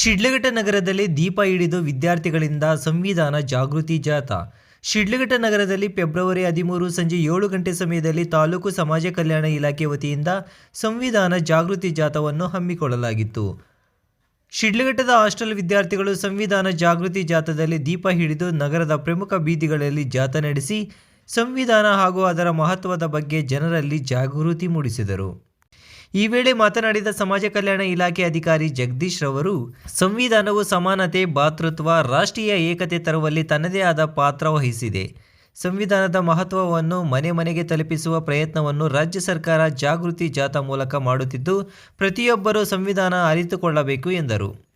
ಶಿಡ್ಲಘಟ್ಟ ನಗರದಲ್ಲಿ ದೀಪ ಹಿಡಿದು ವಿದ್ಯಾರ್ಥಿಗಳಿಂದ ಸಂವಿಧಾನ ಜಾಗೃತಿ ಜಾಥಾ. ಶಿಡ್ಲಘಟ್ಟ ನಗರದಲ್ಲಿ ಫೆಬ್ರವರಿ ಹದಿಮೂರು ಸಂಜೆ ಏಳು ಗಂಟೆ ಸಮಯದಲ್ಲಿ ತಾಲೂಕು ಸಮಾಜ ಕಲ್ಯಾಣ ಇಲಾಖೆ ವತಿಯಿಂದ ಸಂವಿಧಾನ ಜಾಗೃತಿ ಜಾಥಾವನ್ನು ಹಮ್ಮಿಕೊಳ್ಳಲಾಗಿತ್ತು. ಶಿಡ್ಲಘಟ್ಟದ ಹಾಸ್ಟೆಲ್ ವಿದ್ಯಾರ್ಥಿಗಳು ಸಂವಿಧಾನ ಜಾಗೃತಿ ಜಾಥಾದಲ್ಲಿ ದೀಪ ಹಿಡಿದು ನಗರದ ಪ್ರಮುಖ ಬೀದಿಗಳಲ್ಲಿ ಜಾಥಾ ನಡೆಸಿ, ಸಂವಿಧಾನ ಹಾಗೂ ಅದರ ಮಹತ್ವದ ಬಗ್ಗೆ ಜನರಲ್ಲಿ ಜಾಗೃತಿ ಮೂಡಿಸಿದರು. ಈ ವೇಳೆ ಮಾತನಾಡಿದ ಸಮಾಜ ಕಲ್ಯಾಣ ಇಲಾಖೆ ಅಧಿಕಾರಿ ಜಗದೀಶ್ ರವರು, ಸಂವಿಧಾನವು ಸಮಾನತೆ, ಭಾತೃತ್ವ, ರಾಷ್ಟ್ರೀಯ ಏಕತೆ ತರುವಲ್ಲಿ ತನ್ನದೇ ಆದ ಪಾತ್ರ ವಹಿಸಿದೆ. ಸಂವಿಧಾನದ ಮಹತ್ವವನ್ನು ಮನೆ ಮನೆಗೆ ತಲುಪಿಸುವ ಪ್ರಯತ್ನವನ್ನು ರಾಜ್ಯ ಸರ್ಕಾರ ಜಾಗೃತಿ ಜಾಥಾ ಮೂಲಕ ಮಾಡುತ್ತಿದ್ದು, ಪ್ರತಿಯೊಬ್ಬರೂ ಸಂವಿಧಾನ ಅರಿತುಕೊಳ್ಳಬೇಕು ಎಂದರು.